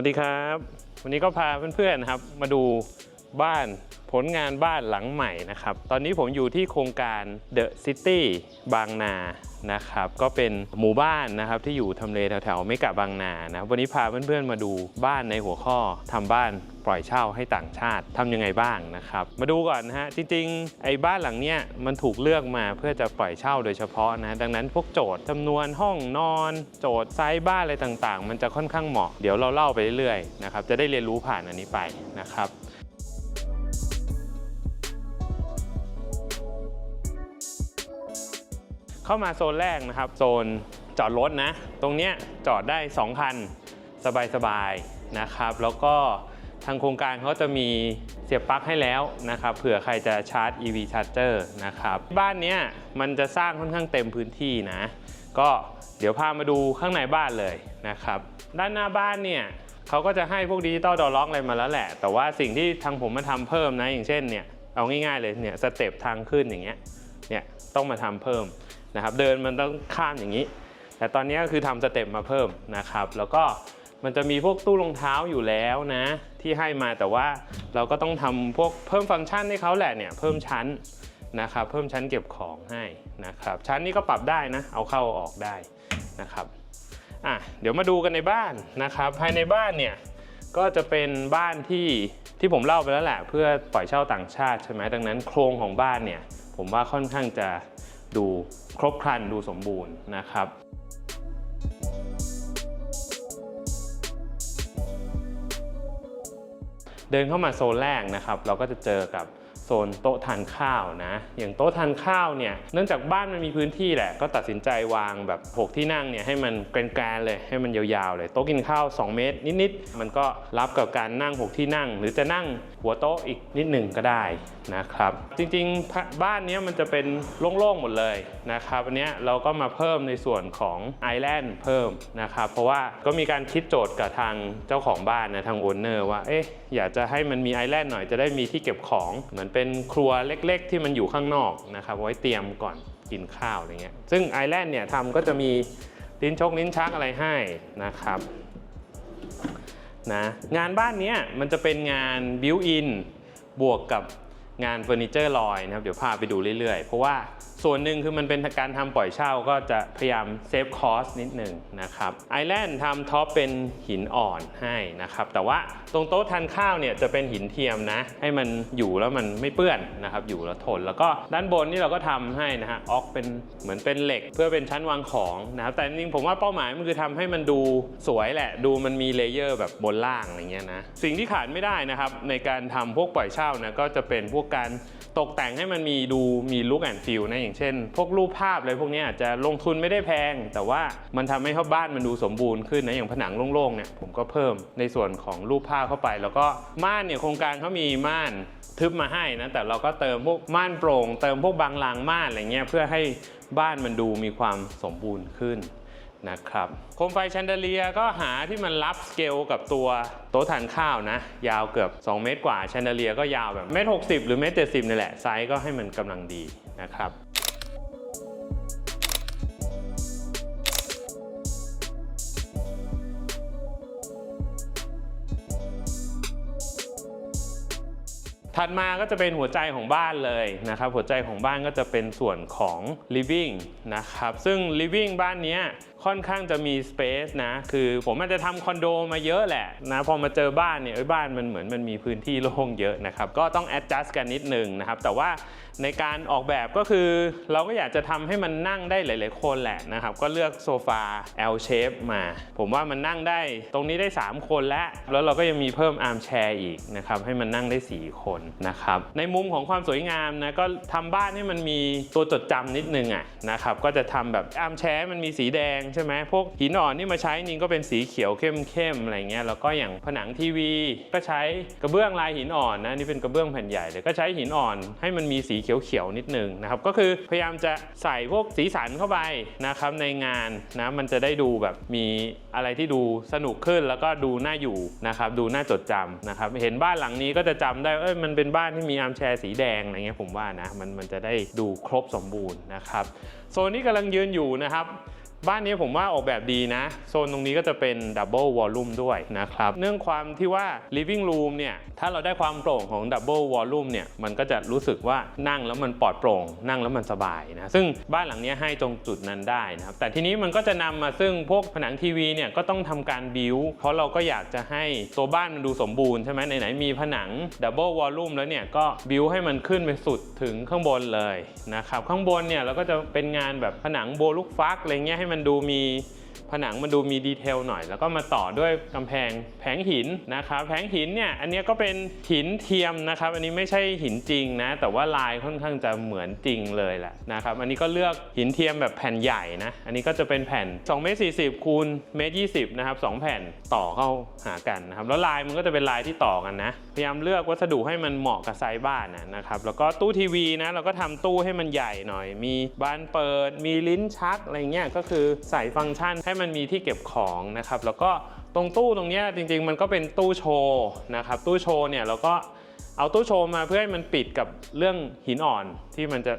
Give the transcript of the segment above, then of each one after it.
วัสดีครับ วันนี้ก็พาเพื่อนๆนะครับมาดูบ้านผลงานบ้านหลังใหม่นะครับ ตอนนี้ผมอยู่ที่โครงการ The City บางนา นะครับก็เป็นหมู่บ้านนะครับที่อยู่ทำเลแถวๆเมกะบางนานะวันนี้พาเพื่อนๆมาดูบ้านในหัวข้อทำบ้านปล่อยเช่าให้ต่างชาติทำยังไงบ้างนะครับ มาดูก่อนนะฮะจริงๆ ไอ้บ้านหลังเนี้ยมันถูกเลือกมาเพื่อจะปล่อยเช่าโดยเฉพาะนะดังนั้นพวกโจทย์จำนวนห้องนอน โจทย์ไซส์บ้านอะไรต่างๆ มันจะค่อนข้างเหมาะเดี๋ยวเราเล่าไปเรื่อยๆนะครับจะได้เรียนรู้ผ่านอันนี้ไปนะครับ เข้ามาโซนแรกนะครับ โซนจอดรถนะ ตรงเนี้ยจอดได้ 2 คัน สบายๆนะครับ แล้วก็ทางโครงการเขาจะมีเสียบปลั๊กให้แล้วนะครับเผื่อใครจะชาร์จ EV Charger นะครับ บ้านเนี้ยมันจะสร้างค่อนข้างเต็มพื้นที่นะ ก็เดี๋ยวพามาดูข้างในบ้านเลยนะครับ ด้านหน้าบ้านเนี่ยเขาก็จะให้พวกดิจิตอลดอล็อกอะไรมาแล้วแหละ แต่ว่าสิ่งที่ทางผมมาทำเพิ่มนะ อย่างเช่นเนี่ยเอาง่ายๆเลยเนี่ยสเต็ปทางขึ้นอย่างเงี้ยเนี่ยต้องมาทำเพิ่ม นะครับเดินมันต้องข้ามอย่างนี้ แต่ตอนนี้ก็คือทำสเต็ปมาเพิ่มนะครับ แล้วก็มันจะมีพวกตู้รองเท้าอยู่แล้วนะ ที่ให้มาแต่ว่าเราก็ต้องทำพวกเพิ่มฟังก์ชันให้เขาแหละเนี่ยเพิ่มชั้นนะครับเพิ่มชั้นเก็บของให้นะครับ ชั้นนี้ก็ปรับได้นะ เอาเข้าออกได้นะครับอะเดี๋ยวมาดูกันในบ้านนะครับ ภายในบ้านเนี่ยก็จะเป็นบ้านที่ที่ผมเล่าไปแล้วแหละ เพื่อปล่อยเช่าต่างชาติใช่ไหมดังนั้นโครงของบ้านเนี่ย ผมว่าค่อนข้างจะ ดูครบครันดูสมบูรณ์นะครับเดินเข้ามาโซนแรกนะครับ เราก็จะเจอกับ ซนโต๊ะทานข้าวนะ อย่างโต๊ะทานข้าวเนี่ย เนื่องจากบ้านมันมีพื้นที่แหละ ก็ตัดสินใจวางแบบ6ที่นั่งเนี่ยให้มันแกรนๆเลย ให้มันยาวๆเลย โต๊ะกินข้าว 2 เมตร นิดๆ มันก็รับกับการนั่ง 6 ที่นั่ง หรือจะนั่งหัวโต๊ะอีกนิดหนึ่งก็ได้นะครับ จริงๆ บ้านเนี้ยมันจะเป็นโล่งๆ หมดเลยนะครับอันนี้เราก็มาเพิ่มในส่วนของไอแลนด์เพิ่มนะครับ เพราะว่าก็มีการคิดโจทย์กับทางเจ้าของบ้านนะทางโอนเนอร์ว่า เอ๊ะ อยากจะให้มันมีไอแลนด์หน่อยจะได้มีที่เก็บของเหมือนเป็นเป็นครัวเล็กๆ ที่มันอยู่ข้างนอกนะครับไว้เตรียมก่อนกินข้าวอะไรเงี้ยซึ่งไอแลนด์เนี่ยทำก็จะมีลิ้นชกลิ้นชักอะไรให้นะครับนะงานบ้านเนี้ยมันจะเป็นงานบิวอินบวกกับงานเฟอร์นิเจอร์ลอยนะครับเดี๋ยวพาไปดูเรื่อยๆ เพราะว่า ส่วนหนึ่งคือมันเป็นการทำปล่อยเช่าก็จะพยายามเซฟคอสนิดหนึ่งนะครับไอแลนด์ทำท็อปเป็นหินอ่อนให้นะครับ แต่ว่าตรงโต๊ะทานข้าวเนี่ยจะเป็นหินเทียมนะ ให้มันอยู่แล้วมันไม่เปื้อนนะครับ อยู่แล้วทน แล้วก็ด้านบนนี่เราก็ทำให้นะฮะออกเป็นเหมือนเป็นเหล็กเพื่อเป็นชั้นวางของนะครับ แต่จริงๆผมว่าเป้าหมายมันคือทำให้มันดูสวยแหละ ดูมันมีเลเยอร์แบบบนล่างอะไรเงี้ยนะ สิ่งที่ขาดไม่ได้นะครับในการทำพวกปล่อยเช่านะก็จะเป็นพวกการ ตกแต่งให้มันมีดูมีลุคแอนฟิลนะอย่างเช่น พวกรูปภาพอะไรพวกนี้อาจจะลงทุนไม่ได้แพง แต่ว่ามันทำให้บ้านมันดูสมบูรณ์ขึ้นนะอย่างผนังโล่งๆเนี่ยผมก็เพิ่มในส่วนของรูปภาพเข้าไป แล้วก็ม่านเนี่ยโครงการเขามีม่านทึบมาให้นะแต่เราก็เติมพวกม่านโปร่ง เติมพวกบางลางม่านอะไรเงี้ยเพื่อให้บ้านมันดูมีความสมบูรณ์ขึ้น นะครับโคมไฟแชนเดเลียก็หาที่มันรับสเกลกับตัวโต๊ะทานข้าวนะ ยาวเกือบ 2 เมตรกว่าแชนเดเลียก็ยาวแบบเมตรหกสิหรือเมตรเจ็ดสินี่แหละ ไซส์ก็ให้มันกำลังดีนะครับ ถัดมาก็จะเป็นหัวใจของบ้านเลยนะครับ หัวใจของบ้านก็จะเป็นส่วนของ living นะครับ ซึ่ง living บ้านนี้ค่อนข้างจะมี space นะ คือผมอาจจะทำคอนโดมาเยอะแหละนะพอมาเจอบ้านเนี่ยบ้านมันเหมือนมันมีพื้นที่โล่งเยอะนะครับ ก็ต้อง adjust กันนิดนึงนะครับ แต่ว่าในการออกแบบก็คือ เราก็อยากจะทำให้มันนั่งได้หลาย ๆ คนแหละนะครับ ก็เลือกโซฟา L shape มา ผมว่ามันนั่งได้ตรงนี้ได้ 3 คนแล้ว แล้วเราก็ยังมีเพิ่มอาร์มแชร์อีกนะครับ ให้มันนั่งได้ 4 คนนะครับ ในมุมของความสวยงามนะก็ทำบ้านให้มันมีตัวจดจำนิดนึงอะนะครับ ก็จะทำแบบอาร์มแชร์มันมีสีแดงใช่ไหมพวกหินอ่อนที่มาใช้นี่ก็เป็นสีเขียวเข้ม ๆ อะไรเงี้ย แล้วก็อย่างผนังทีวี ก็ใช้กระเบื้องลายหินอ่อนนะนี่เป็นกระเบื้องแผ่นใหญ่เลยก็ใช้หินอ่อนให้มันมีสีเขียวๆนิดนึงนะครับก็คือพยายามจะใส่พวกสีสันเข้าไปนะครับในงานนะมันจะได้ดูแบบมีอะไรที่ดูสนุกขึ้นแล้วก็ดูน่าอยู่นะครับดูน่าจดจำนะครับเห็นบ้านหลังนี้ก็จะจำได้เอ้ยมันเป็นบ้านที่มีอาร์มแชร์สีแดงอะไรเงี้ยผมว่านะมันมันจะได้ดูครบสมบูรณ์นะครับโซนนี้กำลังยืนอยู่นะครับ บ้านนี้ผมว่าออกแบบดีนะ โซนตรงนี้ก็จะเป็นดับเบิลวอลลุ่มด้วยนะครับ เนื่องความที่ว่า living room เนี่ย ถ้าเราได้ความโปร่งของดับเบิลวอลลุ่มเนี่ย มันก็จะรู้สึกว่านั่งแล้วมันปลอดโปร่ง นั่งแล้วมันสบายนะ ซึ่งบ้านหลังนี้ให้ตรงจุดนั้นได้นะครับ แต่ทีนี้มันก็จะนำมาซึ่งพวกผนังทีวีเนี่ยก็ต้องทำการบิวเพราะเราก็อยากจะให้ตัวบ้านมันดูสมบูรณ์ใช่ไหมไหนๆมีผนังดับเบิลวอลลุ่มแล้วเนี่ยก็บิวให้มันขึ้นไปสุดถึงข้างบนเลยนะครับข้างบนเนี่ยเราก็จะเป็นงานแบบผนังโบลูกฟักอะไรเงี้ยให้มันดูมีผนังมันดูมีดีเทลหน่อย แล้วก็มาต่อด้วยกำแพงแผงหินนะครับแผงหินเนี่ยอันเนี้ยก็เป็นหินเทียมนะครับอันนี้ไม่ใช่หินจริงนะ แต่ว่าลายค่อนข้างจะเหมือนจริงเลยแหละนะครับอันนี้ก็เลือกหินเทียมแบบแผ่นใหญ่นะอันนี้ก็จะเป็นแผ่น2เมตร40คูณเมตร20นะครับสองแผ่นต่อเข้าหากันนะครับแล้วลายมันก็จะเป็นลายที่ต่อกันนะพยายามเลือกวัสดุให้มันเหมาะกับไซส์บ้านนะครับแล้วก็ตู้ทีวีนะเราก็ทำตู้ให้มันใหญ่หน่อย มีบานเปิด มีลิ้นชักอะไรเงี้ยก็คือใส่ฟังก์ชันใให้มันมีที่เก็บของนะครับ แล้วก็ตรงตู้ตรงนี้จริงๆ มันก็เป็นตู้โชว์นะครับ ตู้โชว์เนี่ยเราก็เอาตู้โชว์มาเพื่อให้มันปิดกับเรื่องหินอ่อนที่มันจะ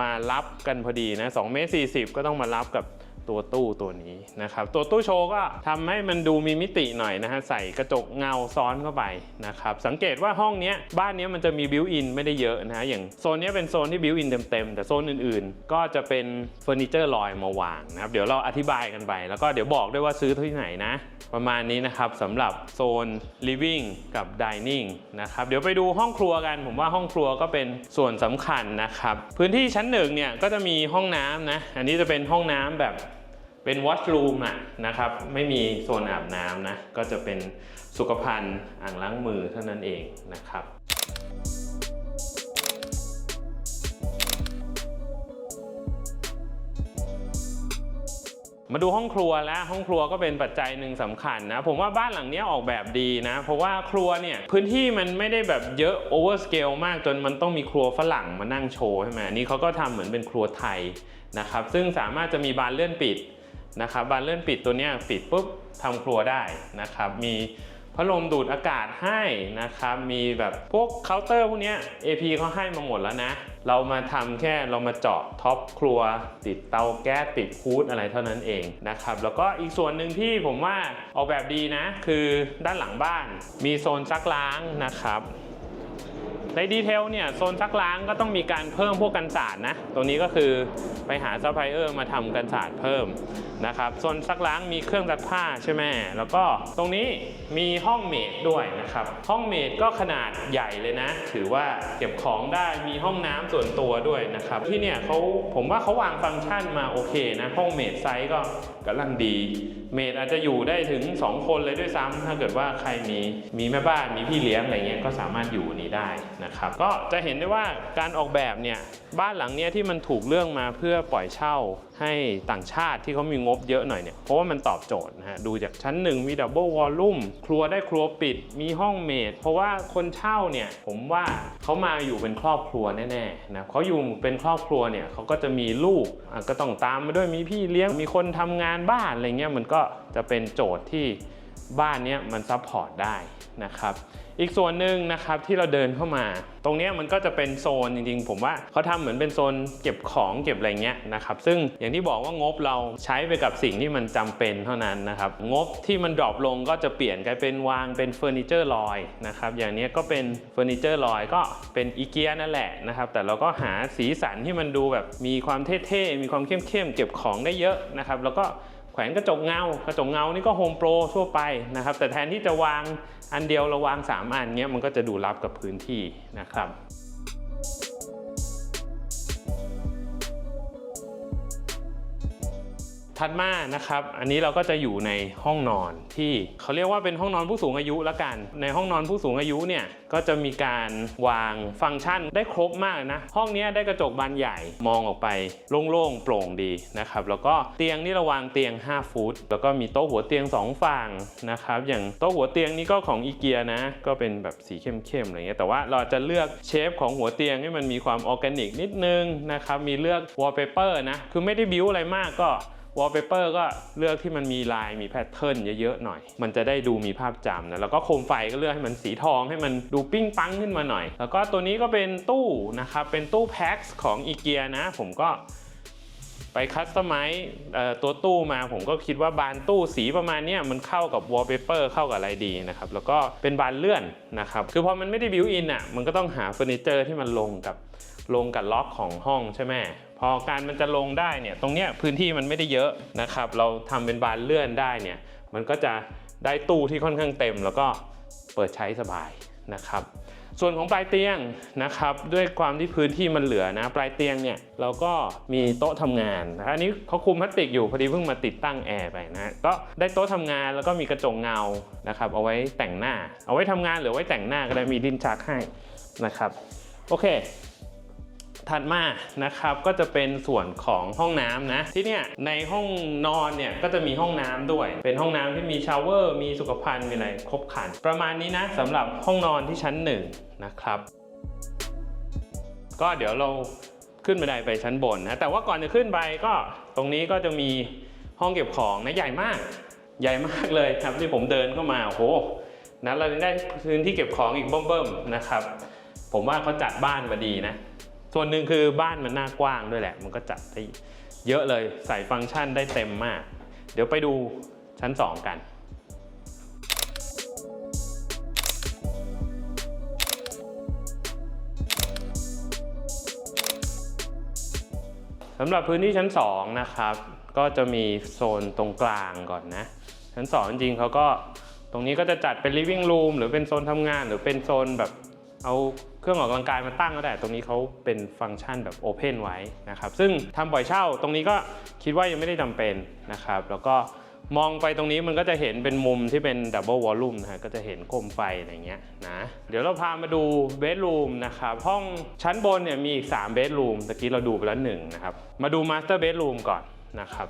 มารับกันพอดีนะ2เมตร40ก็ต้องมารับกับ ตัวตู้ตัวนี้นะครับ ตัวตู้โชว์ก็ทำให้มันดูมีมิติหน่อยนะฮะใส่กระจกเงาซ้อนเข้าไปนะครับสังเกตว่าห้องนี้บ้านนี้มันจะมีบิวอินไม่ได้เยอะนะฮะอย่างโซนนี้เป็นโซนที่บิวอินเต็มๆแต่โซนอื่นๆ ก็จะเป็นเฟอร์นิเจอร์ลอยมาวางนะครับเดี๋ยวเราอธิบายกันไปแล้วก็เดี๋ยวบอกด้วยว่าซื้อที่ไหนนะประมาณนี้นะครับสำหรับโซน living กับ dining นะครับเดี๋ยวไปดูห้องครัวกัน ผมว่าห้องครัวก็เป็นส่วนสำคัญนะครับ พื้นที่ชั้นหนึ่งเนี่ยก็จะมีห้องน้ำนะ อันนี้จะเป็นห้องน้ำแบบ เป็น washroom อะนะครับ ไม่มีโซนอาบน้ำนะ ก็จะเป็นสุขภัณฑ์อ่างล้างมือเท่านั้นเองนะครับมาดูห้องครัวแล้วห้องครัวก็เป็นปัจจัยหนึ่งสำคัญนะ ผมว่าบ้านหลังนี้ออกแบบดีนะ เพราะว่าครัวเนี่ยพื้นที่มันไม่ได้แบบเยอะโอเวอร์สเกลมากจนมันต้องมีครัวฝรั่งมานั่งโชว์ใช่ไหมนนี่เขาก็ทำเหมือนเป็นครัวไทยนะครับซึ่งสามารถจะมีบานเลื่อนปิด นะครับบานเลื่อนปิดตัวนี้ปิดปุ๊บทำครัวได้นะครับ มีพัดลมดูดอากาศให้นะครับ มีแบบพวกเคาน์เตอร์พวกนี้ AP เขาให้มาหมดแล้วนะ เรามาทำแค่เรามาเจาะท็อปครัว ติดเตาแก๊สติดฮูดอะไรเท่านั้นเองนะครับ แล้วก็อีกส่วนหนึ่งที่ผมว่าออกแบบดีนะ คือด้านหลังบ้านมีโซนซักล้างนะครับ ในดีเทลเนี่ยโซนซักล้างก็ต้องมีการเพิ่มพวกกันสาดนะ ตรงนี้ก็คือไปหาซัพพลายเออร์มาทำกันสาดเพิ่มนะครับโซนซักล้างมีเครื่องซักผ้าใช่ไหมแล้วก็ตรงนี้มีห้องเมดด้วยนะครับ ห้องเมดก็ขนาดใหญ่เลยนะ ถือว่าเก็บของได้มีห้องน้ำส่วนตัวด้วยนะครับ ที่เนี่ยเขาผมว่าเขาวางฟังก์ชันมาโอเคนะ ห้องเมดไซส์ก็กำลังดี เมดอาจจะอยู่ได้ถึง 2 คนเลยด้วยซ้ำถ้าเกิดว่าใครมีมีแม่บ้านมีพี่เลี้ยงอะไรเงี้ยก็สามารถอยู่นี้ได้นะครับก็จะเห็นได้ว่าการออกแบบเนี่ยบ้านหลังเนี้ยที่มันถูกเรื่องมาเพื่อปล่อยเช่าให้ต่างชาติที่เขามีงบเยอะหน่อยเนี่ยเพราะว่ามันตอบโจทย์นะฮะดูจากชั้นหนึ่งมีดับเบิลวอลลุ่มครัวได้ครัวปิดมีห้องเมดเพราะว่าคนเช่าเนี่ยผมว่าเขามาอยู่เป็นครอบครัวแน่ๆนะเขาอยู่เป็นครอบครัวเนี่ยเขาก็จะมีลูกก็ต้องตามมาด้วยมีพี่เลี้ยงมีคนทำงานบ้านอะไรเงี้ยมันก็จะเป็นโจทย์ที่บ้านเนี้ยมันซัพพอร์ตได้นะครับ อีกส่วนหนึ่งนะครับที่เราเดินเข้ามา ตรงนี้มันก็จะเป็นโซนจริงๆ ผมว่าเขาทำเหมือนเป็นโซนเก็บของเก็บอะไรเงี้ยนะครับซึ่งอย่างที่บอกว่างบเราใช้ไปกับสิ่งที่มันจำเป็นเท่านั้นนะครับงบที่มันดรอปลงก็จะเปลี่ยนกลายเป็นวางเป็นเฟอร์นิเจอร์ลอยนะครับอย่างนี้ก็เป็นเฟอร์นิเจอร์ลอยก็เป็นอีเกียนั่นแหละนะครับแต่เราก็หาสีสันที่มันดูแบบมีความเท่ๆมีความเข้มๆเก็บของได้เยอะนะครับแล้วก็ แขวนกระจกเงา กระจกเงานี่ก็โฮมโปรทั่วไปนะครับ แต่แทนที่จะวางอันเดียวเราวาง 3 อันเนี้ยมันก็จะดูรับกับพื้นที่นะครับ ถัดมานะครับ อันนี้เราก็จะอยู่ในห้องนอนที่เขาเรียกว่าเป็นห้องนอนผู้สูงอายุละกัน ในห้องนอนผู้สูงอายุเนี่ยก็จะมีการวางฟังก์ชันได้ครบมากนะ ห้องนี้ได้กระจกบานใหญ่มองออกไปโล่งๆโปร่งดีนะครับ แล้วก็เตียงนี่เราวางเตียง 5 ฟุต แล้วก็มีโต๊ะหัวเตียง 2 ฝั่งนะครับ อย่างโต๊ะหัวเตียงนี่ก็ของอีเกียนะ ก็เป็นแบบสีเข้มๆอะไรเงี้ย แต่ว่าเราจะเลือกเชฟของหัวเตียงให้มันมีความออร์แกนิกนิดนึงนะครับ มีเลือกวอลเปเปอร์นะ คือไม่ได้บิ้วอะไรมากก็ วอลเปเปอร์ก็เลือกที่มันมีลายมีแพทเทิร์นเยอะๆหน่อย มันจะได้ดูมีภาพจำนะ แล้วก็โคมไฟก็เลือกให้มันสีทองให้มันดูปิ้งปังขึ้นมาหน่อย แล้วก็ตัวนี้ก็เป็นตู้นะครับ เป็นตู้แพ็คของอีเกียนะ ผมก็ไปคัสตอมไมซ์ตัวตู้มาผมก็คิดว่าบานตู้สีประมาณนี้มันเข้ากับวอลเปเปอร์เข้ากับอะไรดีนะครับ แล้วก็เป็นบานเลื่อนนะครับ คือพอมันไม่ได้บิวอินอะมันก็ต้องหาเฟอร์นิเจอร์ที่มันลงกับลงกับล็อกของห้องใช่ไหม พอการมันจะลงได้เนี่ยตรงเนี้ยพื้นที่มันไม่ได้เยอะนะครับ เราทำเป็นบานเลื่อนได้เนี่ยมันก็จะได้ตู้ที่ค่อนข้างเต็ม แล้วก็เปิดใช้สบายนะครับ ส่วนของปลายเตียงนะครับด้วยความที่พื้นที่มันเหลือนะปลายเตียงเนี่ยเราก็มีโต๊ะทำงานอันนี้เขาคุมพลาสติกอยู่พอดีเพิ่งมาติดตั้งแอร์ไปนะก็ได้โต๊ะทำงานแล้วก็มีกระจกเงานะครับเอาไว้แต่งหน้า เอาไว้ทำงานหรือไว้แต่งหน้าก็ได้มีลิ้นชักให้นะครับโอเค ถัดมานะครับก็จะเป็นส่วนของห้องน้ำนะ ที่เนี่ยในห้องนอนเนี่ยก็จะมีห้องน้ำด้วย เป็นห้องน้ำที่มีชาวเวอร์มีสุขภัณฑ์มีอะไรครบครัน ประมาณนี้นะสำหรับห้องนอนที่ชั้นหนึ่งนะครับ ก็เดี๋ยวเราขึ้นบันไดไปชั้นบนนะแต่ว่าก่อนจะขึ้นไปก็ตรงนี้ก็จะมีห้องเก็บของนะใหญ่มาก ใหญ่มากเลยครับที่ผมเดินเข้ามาโอ้โหนะเราได้พื้นที่เก็บของอีกเบิ่มๆนะครับ ผมว่าเขาจัดบ้านมาดีนะ ส่วนหนึ่งคือบ้านมันหน้ากว้างด้วยแหละ มันก็จัดได้เยอะเลยใส่ฟังก์ชันได้เต็มมาก เดี๋ยวไปดูชั้น 2 กันสำหรับพื้นที่ชั้น 2 นะครับ ก็จะมีโซนตรงกลางก่อนนะ ชั้น 2 จริงๆเขาก็ตรงนี้ก็จะจัดเป็น living room หรือเป็นโซนทำงาน หรือเป็นโซนแบบ เอาเครื่องออกกำลังกายมาตั้งก็ได้ ตรงนี้เขาเป็นฟังก์ชันแบบโอเพนไว้นะครับ ซึ่งทำปล่อยเช่าตรงนี้ก็คิดว่ายังไม่ได้จำเป็นนะครับ แล้วก็มองไปตรงนี้มันก็จะเห็นเป็นมุมที่เป็นดับเบิลวอลลุ่มนะฮะก็จะเห็นโคมไฟอะไรเงี้ยนะเดี๋ยวเราพามาดูเบดรูมนะครับห้องชั้นบนเนี่ยมีอีก3เบดรูมตะกี้เราดูไปแล้วหนึ่งนะครับมาดูมาสเตอร์เบดรูมก่อนนะครับ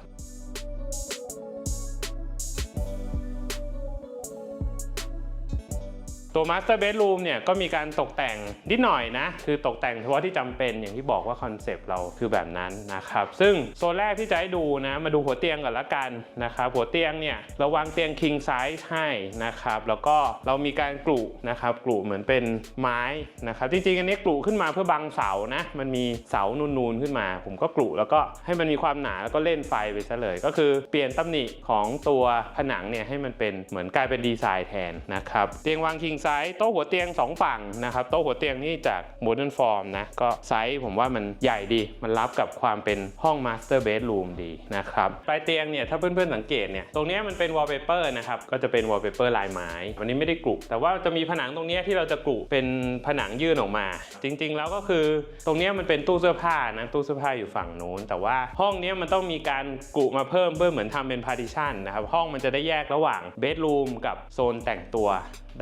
ตัว Master Bedroom เนี่ยก็มีการตกแต่งนิดหน่อยนะ คือตกแต่งเฉพาะที่จำเป็นอย่างที่บอกว่าคอนเซปต์เราคือแบบนั้นนะครับ ซึ่งโซนแรกที่จะให้ดูนะ มาดูหัวเตียงก่อนละกันนะครับ หัวเตียงเนี่ยเราวางเตียง king size ให้นะครับ แล้วก็เรามีการกลุนะครับกลุเหมือนเป็นไม้นะครับ จริงๆอันนี้กลุขึ้นมาเพื่อบังเสานะ มันมีเสานูนๆขึ้นมา ผมก็กลุแล้วก็ให้มันมีความหนาแล้วก็เล่นไฟไปซะเลย ก็คือเปลี่ยนตำหนิของตัวผนังเนี่ยให้มันเป็นเหมือนกลายเป็นดีไซน์แทนนะครับ เตียงวาง king size โต๊ะหัวเตียง 2 ฝั่งนะครับโต๊ะหัวเตียงนี่จาก modern form นะก็ไซส์ผมว่ามันใหญ่ดี มันรับกับความเป็นห้อง master bedroom ดีนะครับปลายเตียงเนี่ยถ้าเพื่อนๆสังเกตเนี่ยตรงนี้มันเป็น wallpaper นะครับก็จะเป็น wallpaper ลายไม้ วันนี้ไม่ได้กรุแต่ว่าจะมีผนังตรงนี้ที่เราจะกรุเป็นผนังยื่นออกมา จริง ๆ แล้วก็คือตรงนี้มันเป็นตู้เสื้อผ้านะตู้เสื้อผ้าอยู่ฝั่งนู้น แต่ว่าห้องนี้มันต้องมีการกรุมาเพิ่มเพื่อเหมือนทำเป็น partition นะครับห้องมันจะได้แยกระหว่าง bedroom กับโซนแต่งตัว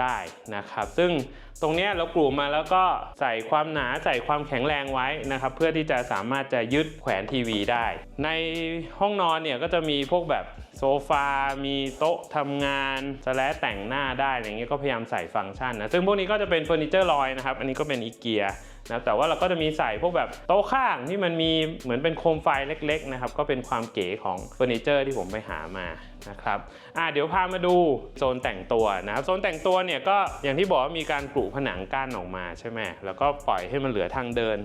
ได้นะครับ ซึ่ง ตรงนี้เรากลุ่มมาแล้วก็ใส่ความหนาใส่ความแข็งแรงไว้นะครับ เพื่อที่จะสามารถจะยึดแขวนทีวีได้ ในห้องนอนเนี่ยก็จะมีพวกแบบโซฟา มีโต๊ะทำงานสแลดแต่งหน้าได้อะไรเงี้ยก็พยายามใส่ฟังก์ชันนะ ซึ่งพวกนี้ก็จะเป็นเฟอร์นิเจอร์ลอยนะครับ อันนี้ก็เป็นอีเกียนะแต่ว่าเราก็จะมีใส่พวกแบบโต๊ะข้างที่มันมีเหมือนเป็นโคมไฟเล็ก ๆ นะครับ ก็เป็นความเก๋ของเฟอร์นิเจอร์ที่ผมไปหามานะครับอ่าเดี๋ยวพามาดูโซนแต่งตัวนะครับโซนแต่งตัวเนี่ยก็อย่างที่บอกว่ามีการปลูผนังกั้นออกมาใช่ไหมแล้วก็ปล่อยให้มันเหลือทางเดิน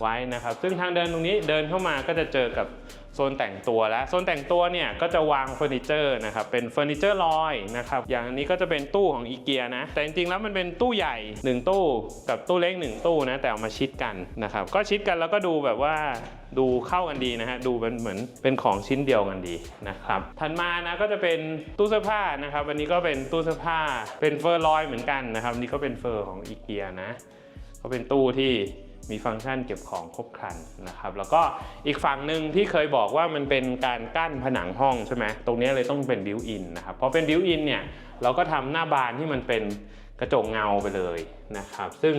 ไว้นะครับ ซึ่งทางเดินตรงนี้เดินเข้ามาก็จะเจอกับโซนแต่งตัวแล้วโซนแต่งตัวเนี่ยก็จะวางเฟอร์นิเจอร์นะครับเป็นเฟอร์นิเจอร์ลอยนะครับอย่างอันนี้ก็จะเป็นตู้ของอีเกียนะแต่จริงๆแล้วมันเป็นตู้ใหญ่ 1 ตู้กับตู้เล็ก 1 ตู้นะแต่เอามาชิดกันนะครับก็ชิดกันแล้วก็ดูแบบว่าดูเข้ากันดีนะฮะดูเป็นเหมือนเป็นของชิ้นเดียวกันดีนะครับถัดมานะก็จะเป็นตู้เสื้อผ้านะครับอันนี้ก็เป็นตู้เสื้อผ้าเป็นเฟอร์ลอยเหมือนกันนะครับนี่ก็เป็นเฟอร์ของอีเกียนะก็เป็นตู้ที่ มีฟังก์ชันเก็บของครบครันนะครับ แล้วก็อีกฝั่งหนึ่งที่เคยบอกว่ามันเป็นการกั้นผนังห้องใช่ไหมตรงนี้เลยต้องเป็นบิวอินนะครับเพราะเป็นบิวอินเนี่ยเราก็ทำหน้าบานที่มันเป็นกระจกเงาไปเลยนะครับ ซึ่ง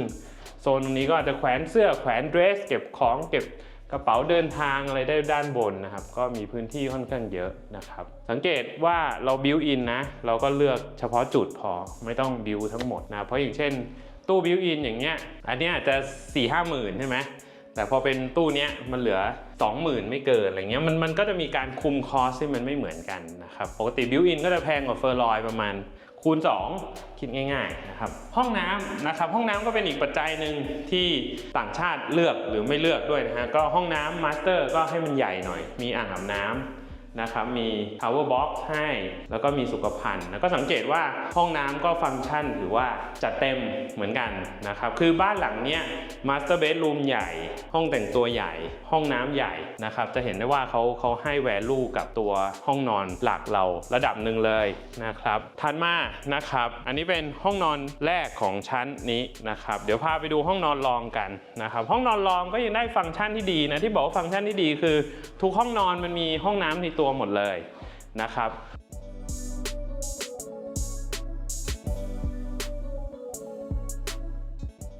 โซนตรงนี้ก็อาจจะแขวนเสื้อแขวนเดรส เก็บของเก็บกระเป๋าเดินทางอะไรได้ด้านบนนะครับ ก็มีพื้นที่ค่อนข้างเยอะนะครับ สังเกตว่าเราบิวอินนะ เราก็เลือกเฉพาะจุดพอไม่ต้องบิวทั้งหมดนะ เพราะอย่างเช่น ตู้บิวอินอย่างเงี้ย อันเนี้ยอาจจะ4ี่ห้าหมื่นใช่ไหม แต่พอเป็นตู้เนี้ยมันเหลือ 20,000 ไม่เกินอะไรเงี้ย มันมันก็จะมีการคุมคอสที่มันไม่เหมือนกันนะครับ ปกติบิวอินก็จะแพงกว่าเฟอร์ลอยประมาณคูณ 2 คิดง่ายๆนะครับ ห้องน้ำนะครับ ห้องน้ำก็เป็นอีกปัจจัยหนึ่งที่ต่างชาติเลือกหรือไม่เลือกด้วยนะฮะ ก็ห้องน้ำมาสเตอร์ก็ให้มันใหญ่หน่อย มีอ่างอาบน้ำ นะครับมี power box ให้ แล้วก็มีสุขภัณฑ์ แล้วก็สังเกตว่าห้องน้ำก็ฟังก์ชันถือว่าจัดเต็มเหมือนกันนะครับ คือบ้านหลังเนี้ย master bedroom ใหญ่ ห้องแต่งตัวใหญ่ ห้องน้ำใหญ่นะครับ จะเห็นได้ว่าเขาเขาให้ value กับตัวห้องนอนหลักเราระดับหนึ่งเลยนะครับ ถัดมานะครับ อันนี้เป็นห้องนอนแรกของชั้นนี้นะครับ เดี๋ยวพาไปดูห้องนอนรองกันนะครับ ห้องนอนรองก็ยังได้ฟังก์ชันที่ดีนะ ที่บอกว่าฟังก์ชันที่ดีคือ ทุกห้องนอนมันมีห้องน้ำในตัวหมดเลยนะครับ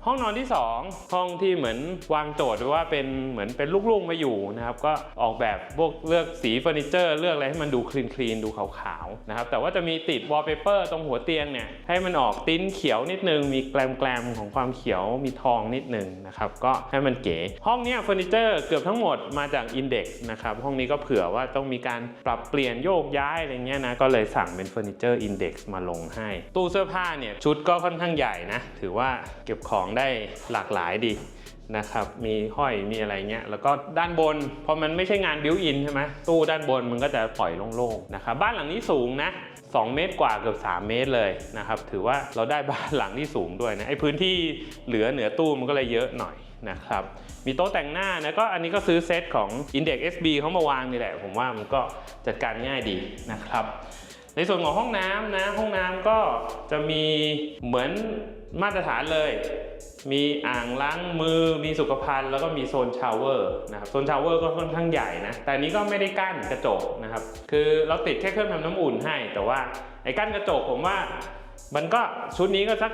ห้องนอนที่ 2 ห้องที่เหมือนวางโจทย์ไว้ว่าเป็นเหมือนเป็นลูกๆมาอยู่นะครับก็ออกแบบพวกเลือกสีเฟอร์นิเจอร์เลือกอะไรให้มันดูคลีนคลีนดูขาวๆนะครับแต่ว่าจะมีติดวอลเปเปอร์ตรงหัวเตียงเนี่ยให้มันออกติ้นเขียวนิดนึงมีแกลมแกลมๆของความเขียวมีทองนิดนึงนะครับก็ให้มันเก๋ห้องเนี้ยเฟอร์นิเจอร์เกือบทั้งหมดมาจาก Index นะครับห้องนี้ก็เผื่อว่าต้องมีการปรับเปลี่ยนโยกย้ายอะไรเงี้ยนะก็เลยสั่งเป็นเฟอร์นิเจอร์ Index มาลงให้ ตู้เสื้อผ้าเนี่ยชุดก็ค่อนข้างใหญ่นะถือว่าเก็บของได้หลากหลายดีนะครับ มีห้อยมีอะไรเงี้ย แล้วก็ด้านบนพอมันไม่ใช่งานบิวอินใช่ไหมตู้ด้านบนมันก็จะปล่อยโล่งๆนะครับ บ้านหลังนี้สูงนะ 2 เมตรกว่าเกือบ 3 เมตรเลยนะครับ ถือว่าเราได้บ้านหลังที่สูงด้วยนะ ไอ้พื้นที่เหลือเหนือตู้มันก็เลยเยอะหน่อยนะครับ มีโต๊ะแต่งหน้านะก็อันนี้ก็ซื้อเซตของ Index SB เขามาวางนี่แหละ ผมว่ามันก็จัดการง่ายดีนะครับ ในส่วนของห้องน้ำนะ ห้องน้ำก็จะมีเหมือน มาตรฐานเลย มีอ่างล้างมือ มีสุขภัณฑ์แล้วก็มีโซนชาวเวอร์นะครับ โซนชาวเวอร์ก็ค่อนข้างใหญ่นะ แต่นนี้ก็ไม่ได้กั้นกระจกนะครับ คือเราติดแค่เครื่องทำน้ำอุ่นให้ แต่ว่าไอ้กั้นกระจกผมว่า มันก็ชุดนี้ก็สัก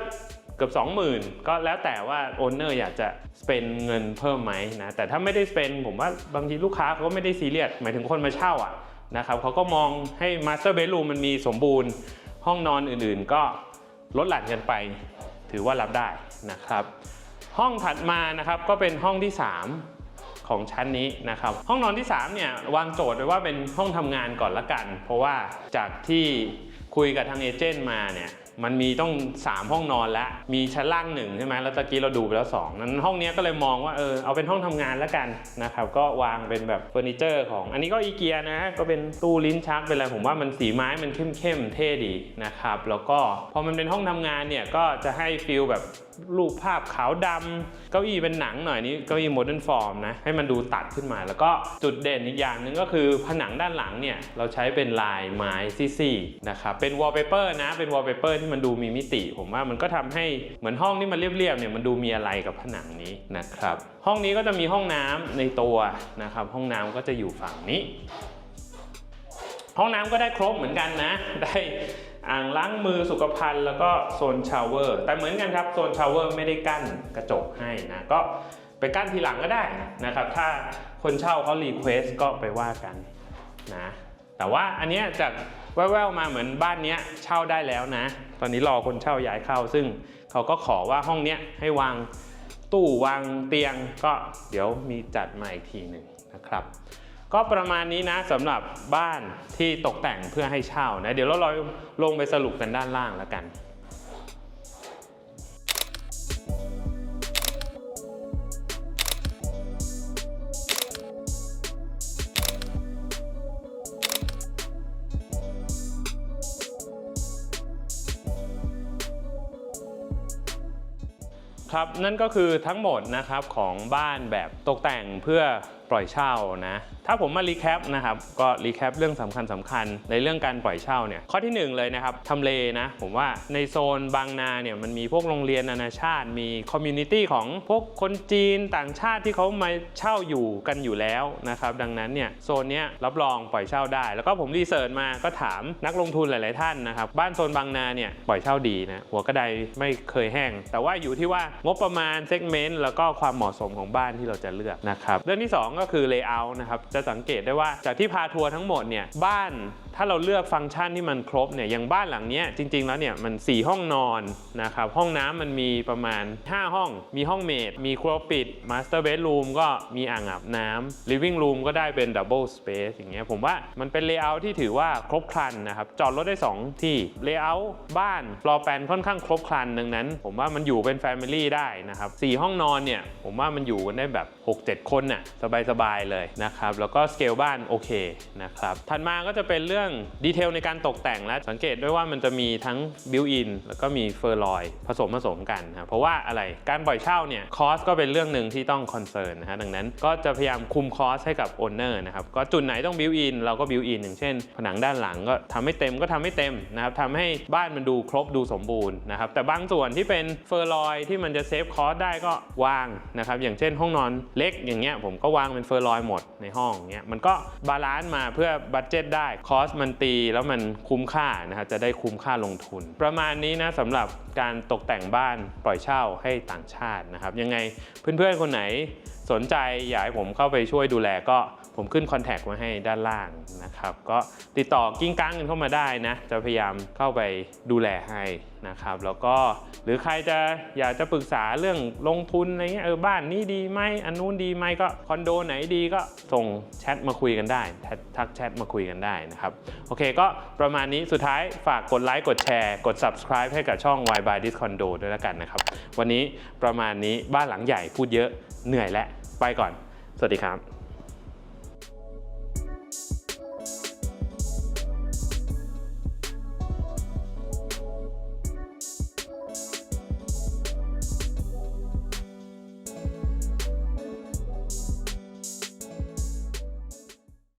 เกือบ20,000 ก็แล้วแต่ว่าโอนเนอร์อยากจะสเปนเงินเพิ่มไหมนะ แต่ถ้าไม่ได้สเปนผมว่าบางทีลูกค้าเขาก็ไม่ได้ซีเรียส หมายถึงคนมาเช่าอะนะครับเขาก็มองให้มาสเตอร์เบดรูมมันมีสมบูรณ์ ห้องนอนอื่นๆ ก็ลดหลั่นกันไป ถือว่ารับได้นะครับ ห้องถัดมานะครับก็เป็นห้องที่ 3 ของชั้นนี้นะครับ ห้องนอนที่3เนี่ยวางโจทย์ไว้ว่าเป็นห้องทำงานก่อนละกัน เพราะว่าจากที่คุยกับทางเอเจนต์มาเนี่ย มันมีต้อง 3 ห้องนอนแล้ว มีชั้นล่างหนึ่งใช่ไหมแล้วตะกี้เราดูไปแล้ว 2 นั้นห้องนี้ก็เลยมองว่าเออเอาเป็นห้องทำงานและกันนะครับ ก็วางเป็นแบบเฟอร์นิเจอร์ของ อันนี้ก็อีเกียนะ ก็เป็นตู้ลิ้นชักเป็นอะไรผมว่ามันสีไม้มันเข้มๆเท่ดีนะครับ แล้วก็พอมันเป็นห้องทำงานเนี่ยก็จะให้ฟิลแบบรูปภาพขาวดำเก้าอี้เป็นหนังหน่อยนี้เก้าอี้โมเดิร์นฟอร์มนะให้มันดูตัดขึ้นมา แล้วก็จุดเด่นอีกอย่างหนึ่งก็คือผนังด้านหลังเนี่ยเราใช้เป็นลายไม้ซี่ๆนะครับเป็นวอลเปเปอร์นะเป็นวอลเปเปอร์ที่มันดูมีมิติ ผมว่ามันก็ทำให้เหมือนห้องที่มันเรียบๆเนี่ยมันดูมีอะไรกับผนังนี้นะครับ ห้องนี้ก็จะมีห้องน้ำในตัวนะครับ ห้องน้ำก็จะอยู่ฝั่งนี้ ห้องน้ำก็ได้ครบเหมือนกันนะ ได้อ่างล้างมือสุขภัณฑ์แล้วก็โซนชาวเวอร์ แต่เหมือนกันครับโซนชาวเวอร์ไม่ได้กั้นกระจกให้นะก็ไปกั้นทีหลังก็ได้นะครับ ถ้าคนเช่าเขารีเควสก็ไปว่ากันนะแต่ว่าอันเนี้ยจาก แว่วๆมาเหมือนบ้านเนี้ยเช่าได้แล้วนะ ตอนนี้รอคนเช่าย้ายเข้า ซึ่งเขาก็ขอว่าห้องเนี้ยให้วางตู้วางเตียงก็เดี๋ยวมีจัดมาอีกทีหนึ่งนะครับ ก็ประมาณนี้นะสำหรับบ้านที่ตกแต่งเพื่อให้เช่านะ เดี๋ยวเราลงไปสรุปกันด้านล่างแล้วกัน ครับนั่นก็คือทั้งหมดนะครับของบ้านแบบตกแต่งเพื่อปล่อยเช่านะ ถ้าผมมารีแคปนะครับ ก็รีแคปเรื่องสำคัญสำคัญในเรื่องการปล่อยเช่าเนี่ย ข้อที่หนึ่งเลยนะครับทำเลนะ ผมว่าในโซนบางนาเนี่ยมันมีพวกโรงเรียนนานาชาติ มีคอมมูนิตี้ของพวกคนจีนต่างชาติที่เขามาเช่าอยู่กันอยู่แล้วนะครับ ดังนั้นเนี่ยโซนเนี้ยรับรองปล่อยเช่าได้ แล้วก็ผมรีเสิร์ชมาก็ถามนักลงทุนหลาย ๆ ท่านนะครับ บ้านโซนบางนาเนี่ยปล่อยเช่าดีนะ หัวกระไดไม่เคยแห้ง แต่ว่าอยู่ที่ว่างบประมาณเซกเมนต์แล้วก็ความเหมาะสมของบ้านที่เราจะเลือกนะครับ เรื่องที่สองก็คือ layout นะครับจะสังเกตได้ว่าจากที่พาทัวร์ทั้งหมดเนี่ยบ้าน ถ้าเราเลือกฟังก์ชันที่มันครบเนี่ยอย่างบ้านหลังนี้จริง ๆ แล้วเนี่ยมัน 4 ห้องนอนนะครับห้องน้ำมันมีประมาณ 5 ห้อง มีห้องเมดมีครัวปิดมาสเตอร์เบดรูมก็มีอ่างอาบน้ำลิฟ i ิ g งรูมก็ได้เป็นดับเบิลสเปซอย่างเงี้ยผมว่ามันเป็นเลเยอร์ที่ถือว่าครบครันนะครับจอดรถได้ 2 ที่เลเยอร์บ้านฟลอร์แปลนค่อนข้างครบครันดังนั้น ผมว่ามันอยู่เป็นแฟมิลี่ได้นะครับสห้องนอนเนี่ยผมว่ามันอยู่กันได้แบบ 6-7 คนน่ะสบายๆเลยนะครับแล้วก็สเกลบ้านโอเคนะครับถัดมาก็จะเป็นเรื่อง่องดีเทลในการตกแต่งและสังเกตด้วยว่ามันจะมีทั้งบิวอินแล้วก็มีเฟอร์ลอยผสมผสมกันนะครับเพราะว่าอะไรการปล่อยเช่าเนี่ยคอสก็เป็นเรื่องหนึ่งที่ต้องคอนเซิร์นนะฮะดังนั้นก็จะพยายามคุมคอสให้กับโอนเนอร์นะครับก็จุดไหนต้องบิวอินเราก็บิวอินอย่างเช่น ผนังด้านหลังก็ทำให้เต็มก็ทำให้เต็มนะครับทำให้บ้านมันดูครบดูสมบูรณ์นะครับแต่บางส่วนที่เป็นเฟอร์ลอยที่มันจะเซฟคอสได้ก็วางนะครับอย่างเช่นห้องนอนเล็กอย่างเงี้ยผมก็วางเป็นเฟอร์ลอยหมดในห้องเงี้ยมันก็บาลานซ์มาเพื่อบัตเจ็ตได้คอสมันตีแล้วมันคุ้มค่านะครับจะได้คุ้มค่าลงทุน ประมาณนี้นะสำหรับการตกแต่งบ้านปล่อยเช่าให้ต่างชาตินะครับ ยังไงเพื่อนๆคนไหนสนใจอยากให้ผมเข้าไปช่วยดูแลก็ ผมขึ้นคอนแทคไว้ให้ด้านล่างนะครับ ก็ติดต่อกิ้งก้างกันเข้ามาได้นะ จะพยายามเข้าไปดูแลให้นะครับ แล้วก็หรือใครจะอยากจะปรึกษาเรื่องลงทุนอะไรเงี้ยเออบ้านนี้ดีไหมอันนู้นดีไหมก็คอนโดไหนดีก็ส่งแชทมาคุยกันได้ ทักทักแชทมาคุยกันได้นะครับ โอเคก็ประมาณนี้สุดท้ายฝากกดไลค์กดแชร์ กด subscribe ให้กับช่อง Why by This Condo ด้วยแล้วกันนะครับ วันนี้ประมาณนี้บ้านหลังใหญ่พูดเยอะเหนื่อยแล้วไปก่อน สวัสดีครับ